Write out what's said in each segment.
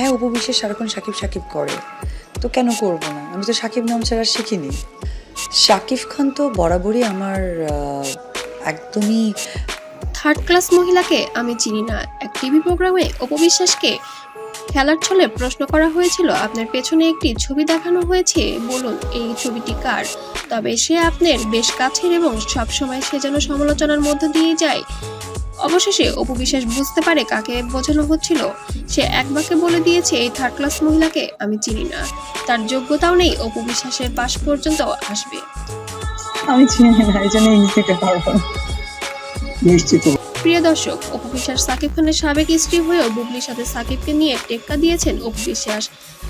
হ্যাঁ উপবিশ্বাস সারাক্ষণ সাকিব সাকিব করে। তো কেন করব না? আমি তো সাকিব নাম ছাড়া শিখিনি। সাকিব খান তো বরাবরই আমার একদমই থার্ড ক্লাস মহিলাকে আমি চিনি না। এক টিভি প্রোগ্রামে অপবিশ্বাসকে খেলার ছলে প্রশ্ন করা হয়েছিল, আপনার পেছনে একটি ছবি দেখানো হয়েছে, বলুন এই ছবিটি কার? তবে সে আপনার বেশ কাছের এবং সবসময় সে যেন সমালোচনার মধ্য দিয়ে যায়। অবশেষে অপু বিশ্বাস বুঝতে পারে কাকে বোঝানো হচ্ছিল। সে এক বাক্যে বলে দিয়েছে এই থার্ড ক্লাস মহিলাকে আমি চিনি না। তার যোগ্যতাও নেই অপু বিশ্বাসের পাশ পর্যন্ত আসবে। আমি চিনি না এই জন্য ইংলিশ দিতে পারব নিশ্চিত। প্রিয় দর্শক অপু বিশ্বাস সাকিব খানের সাবেক স্ত্রী হয়েও বুবলির সাথে সাকিবকে নিয়ে টেক্কা দিয়েছেন অপু বিশ্বাস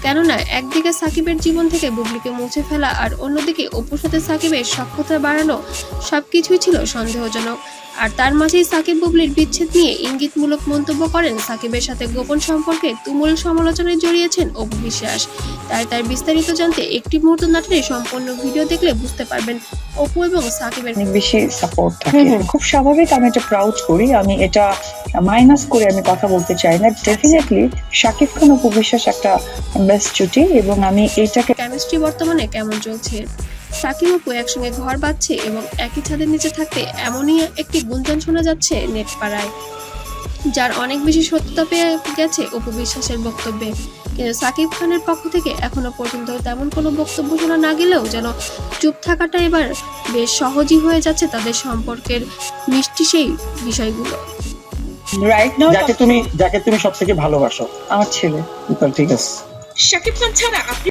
কেননা, একদিকে সাকিবের জীবন থেকে বুবলিকে মুছে ফেলা আর অন্যদিকে অপুর সাথে সাকিবের সক্ষতা বাড়ানো সবকিছুই ছিল সন্দেহজনক। আর তার মাঝেই সাকিব বুবলির বিচ্ছেদ নিয়ে ইঙ্গিতমূলক মন্তব্য করেন সাকিবের সাথে গোপন সম্পর্কে তুমুল সমালোচনায় জড়িয়েছেন অপু বিশ্বাস তাই তার বিস্তারিত জানতে একটি মুহূর্ত নাটনে সম্পূর্ণ ভিডিও দেখলে বুঝতে পারবেন অপু এবং সাকিবের অনেক বেশি সাপোর্ট থাকে। খুব স্বাভাবিক আমি এটা প্রাউড করি। আমি এটা মাইনাস করে আমি কথা বলতে চাই না। ডেফিনেটলি শাকিব খান অপু বিশ্বাস একটা বেস্ট জুটি এবং আমি এইটাকে কেমিস্ট্রি বর্তমানে কেমন চলছে? সাকিব অপু একসঙ্গে ঘর বাঁধছে এবং একই ছাদের নিচে থাকতে এমনই একটি গুঞ্জন শোনা যাচ্ছে নেট পাড়ায় যার অনেক বেশি সত্যতা পেয়ে গেছে অপু বিশ্বাসের বক্তব্যে। কিন্তু সাকিব খানের পক্ষ থেকে এখনও পর্যন্ত তেমন কোনো বক্তব্য শোনা না গেলেও যেন চুপ থাকাটা এবার বেশ সহজই হয়ে যাচ্ছে তাদের সম্পর্কের মিষ্টি সেই বিষয়গুলো। যাকে তুমি যাকে তুমি সব থেকে ভালোবাসো আমার ছেলে। ঠিক আছে। শাকিব খান ছাড়া আপনি